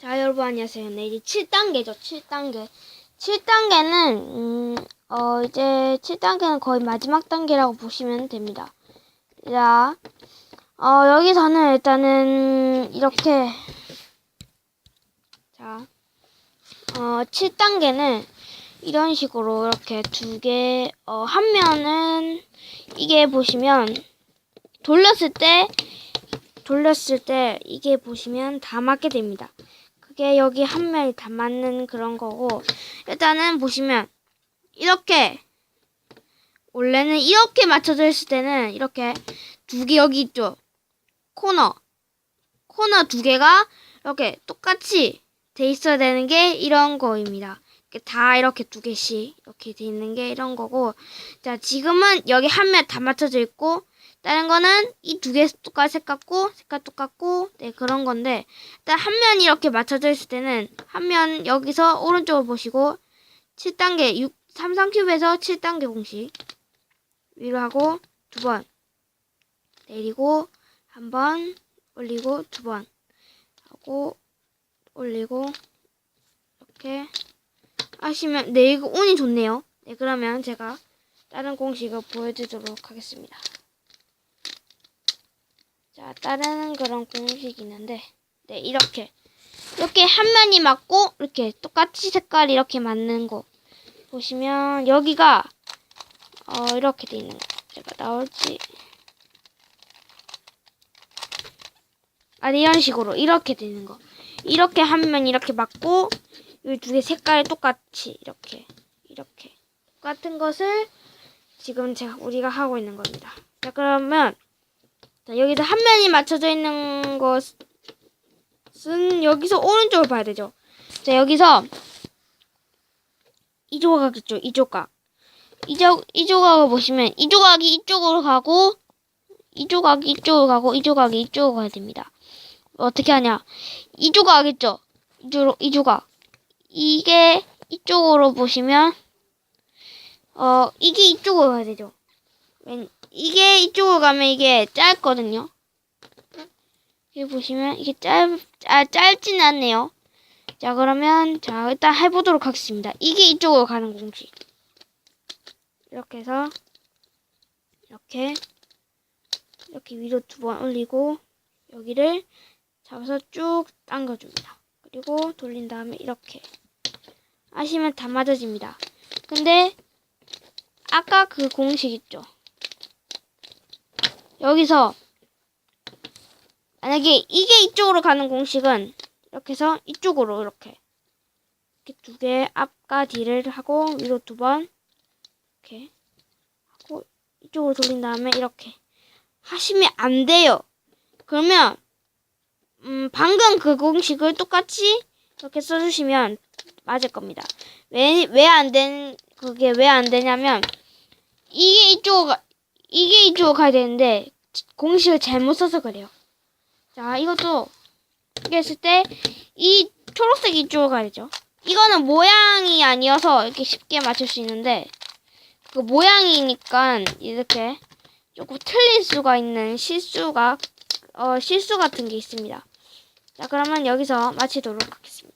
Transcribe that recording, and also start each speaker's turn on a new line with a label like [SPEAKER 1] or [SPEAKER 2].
[SPEAKER 1] 자, 여러분 안녕하세요. 네, 이제 7단계죠. 7단계. 7단계는 음, 어, 이제 7단계는 거의 마지막 단계라고 보시면 됩니다. 자, 어, 여기서는 일단은 이렇게 자, 어, 7단계는 이런 식으로 이렇게 두 개, 어, 한 면은 이게 보시면 돌렸을 때 돌렸을 때 이게 보시면 다 맞게 됩니다. 그게 여기 한 면이 다 맞는 그런 거고 일단은 보시면 이렇게 원래는 이렇게 맞춰져 있을 때는 이렇게 두 개 여기 있죠. 코너 코너 두 개가 이렇게 똑같이 돼 있어야 되는 게 이런 거입니다. 다 이렇게 두 개씩 이렇게 돼 있는 게 이런 거고 자 지금은 여기 한 면 다 맞춰져 있고 다른 거는 이 두 개 똑같이 색같고 색깔 똑같고 네 그런 건데 일단 한 면이 이렇게 맞춰져 있을 때는 한 면 여기서 오른쪽을 보시고 7단계 6 삼성큐브에서 7단계 공식 위로 하고 두 번 내리고 한 번 올리고 두 번 하고 올리고 이렇게 하시면 네 이거 운이 좋네요. 네 그러면 제가 다른 공식을 보여드리도록 하겠습니다. 자, 다른 그런 공식이 있는데, 네, 이렇게. 이렇게 한 면이 맞고, 이렇게 똑같이 색깔이 이렇게 맞는 거. 보시면, 여기가, 어, 이렇게 돼 있는 거. 제가 나올지. 아, 네, 이런 식으로. 이렇게 돼 있는 거. 이렇게 한 면 이렇게 맞고, 이 두 개 색깔이 똑같이, 이렇게. 이렇게. 똑같은 것을 지금 제가, 우리가 하고 있는 겁니다. 자, 그러면, 자, 여기서 한 면이 맞춰져 있는 것은 여기서 오른쪽을 봐야 되죠. 자, 여기서 이 조각 있죠. 이 조각. 이, 조, 이 조각을 보시면 이 조각이 이쪽으로 가고 이 조각이 이쪽으로 가고 이 조각이 이쪽으로 가야 됩니다. 어떻게 하냐? 이 조각 있죠. 이, 조, 이 조각. 이게 이쪽으로 보시면 어 이게 이쪽으로 가야 되죠. 왠 이게 이쪽으로 가면 이게 짧거든요. 여기 보시면 이게 짧, 아, 짧진 않네요. 자, 그러면, 자, 일단 해보도록 하겠습니다. 이게 이쪽으로 가는 공식. 이렇게 해서, 이렇게, 이렇게 위로 두 번 올리고, 여기를 잡아서 쭉 당겨줍니다. 그리고 돌린 다음에 이렇게 하시면 다 맞아집니다. 근데, 아까 그 공식 있죠? 여기서 만약에 이게 이쪽으로 가는 공식은 이렇게 해서 이쪽으로 이렇게 이렇게 두 개 앞과 뒤를 하고 위로 두 번 이렇게 하고 이쪽으로 돌린 다음에 이렇게 하시면 안 돼요. 그러면 음 방금 그 공식을 똑같이 이렇게 써주시면 맞을 겁니다. 왜 왜 안 된 그게 왜 안 되냐면 이게 이쪽으로 가, 이게 이쪽으로 가야 되는데 공식을 잘못 써서 그래요. 자, 이것도 이렇게 했을 때 이 초록색 이쪽으로 가야죠. 이거는 모양이 아니어서 이렇게 쉽게 맞출 수 있는데 그 모양이니까 이렇게 조금 틀릴 수가 있는 실수가 어 실수 같은 게 있습니다. 자, 그러면 여기서 마치도록 하겠습니다.